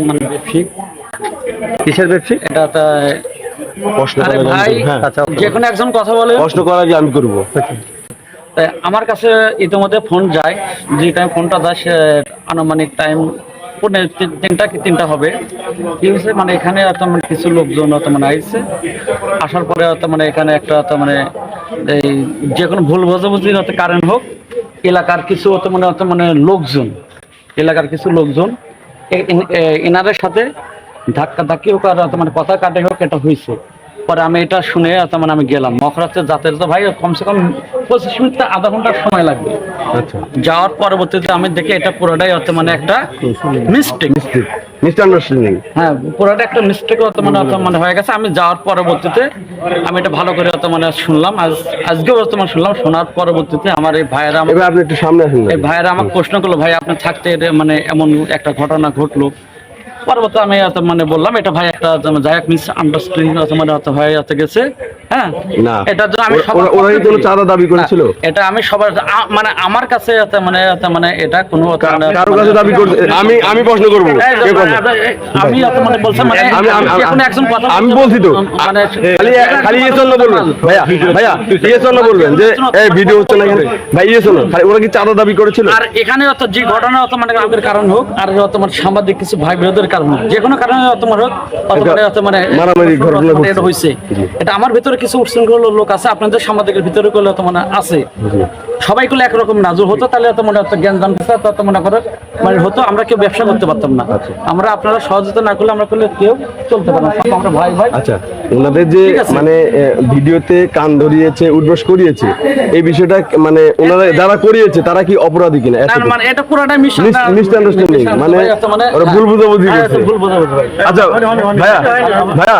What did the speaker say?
মানে ব্যবসায়িক কিসের ব্যবসা এটা একটা প্রশ্ন আরে ভাই জন্য- হ্যাঁ আচ্ছা যে কোনো একজন কথা বলে প্রশ্ন করা যে আমি করব। তাই আমার কাছে ইতিমধ্যে ফোন যায়। যে টাইম ফোনটা যায় সে আনুমানিক টাইম তিনটা কি তিনটা হবে। কি হয়েছে? মানে এখানে মানে কিছু লোকজন অত মানে আইছে। আসার পরে মানে এখানে একটা মানে এই যে কোনো ভুল বোঝাবুঝির অত কারণ হোক এলাকার কিছু মানে অত মানে লোকজন এলাকার কিছু লোকজন এ- এ- এ- এনাদের সাথে ধাক্কা ধাক্কি হোক আর তোমার কথা কাটে হোক, এটা হয়েছে পরে আমি এটা শুনে অত মানে আমি গেলাম। মহারাষ্ট্রে যাতায়াত তো ভাই কমসে কম পঁচিশ মিনিট আধা ঘণ্টার সময় লাগবে। আচ্ছা। যাওয়ার পরবর্তীতে আমি দেখি এটা পুরোটাই হচ্ছে মানে একটা মিস্টেক হ্যাঁ পুরোটা একটা মিস্টেক হতে মানে মানে হয়ে গেছে। আমি যাওয়ার পরবর্তীতে আমি এটা ভালো করে হয়তো মানে শুনলাম। আজ আজকেও বর্তমান শুনলাম। শোনার পরবর্তীতে আমার এই ভাইয়েরা আমার আপনি একটু সামনে আসুন। এই ভাইয়েরা আমাকে প্রশ্ন করল ভাই আপনি থাকতে মানে এমন একটা ঘটনা ঘটলো? আমি মানে বললাম এটা ভাই একটা মিস আন্ডারস্ট্যান্ডিং মানে হয়তো হয়ে হতে গেছে হ্যাঁ? না আমি কোনো চাঁদা দাবি করেছিল। এটা আমি সবার মানে আমার কাছে মানে মানে এটা কোনো মানে- কারও কাছে দাবি করছে আমি আমি প্রশ্ন করব। এই যে কে করবে? আমি মানে বলছিলাম মানে আমি- আমি- যে কোনো একজন কথা আমি বলছি তো। মানে খালি খালি ইয়ে জন্য বলবেন। ভাইয়া ভাইয়া ইয়ে জন্য বলবেন যে এই ভিডিও হচ্ছে না এখানে ভাই ইয়ে জন্য খালি ওরা কি চাঁদা দাবি করেছিল? আর এখানে যে ঘটনা মানে আমাদের কারণ হোক আর মানে সাংবাদিক কিছু ভাই বিরোধের কারণ যে কোনো কারণে তোমার মানে মারামারি ঘটনা হয়েছে এটা আমার ভিতরে কিছু উচ্ছৃঙ্খল লোক আছে আপনাদের সাংবাদিকের ভিতরে করলে মানে আছে। সবাই করলে একরকম নাজুর হতো তাহলে এত মনে হতো জ্ঞান জানতে তত মনে করো মানে হতো আমরা কেউ ব্যবসা করতে পারতাম না। আচ্ছা। আমরা আপনারা সহযোগিতা না করলে আমরা করলে কেউ চলতে পারতাম আমরা ভাই ভাই আচ্ছা ওনাদের যে মানে ভিডিওতে কান ধরিয়েছে উদ্বোস করিয়েছে এই বিষয়টা মানে ওনারা যারা করিয়েছে তারা কি অপরাধী কিনা? মানে এটা মিশ Mis- misunderstanding, মানে ওরা ভুল বুঝাবুঝি হ্যাঁ, করছে। ভুল বোঝাবুঝি। ভাই আচ্ছা ভাইয়া ভাইয়া।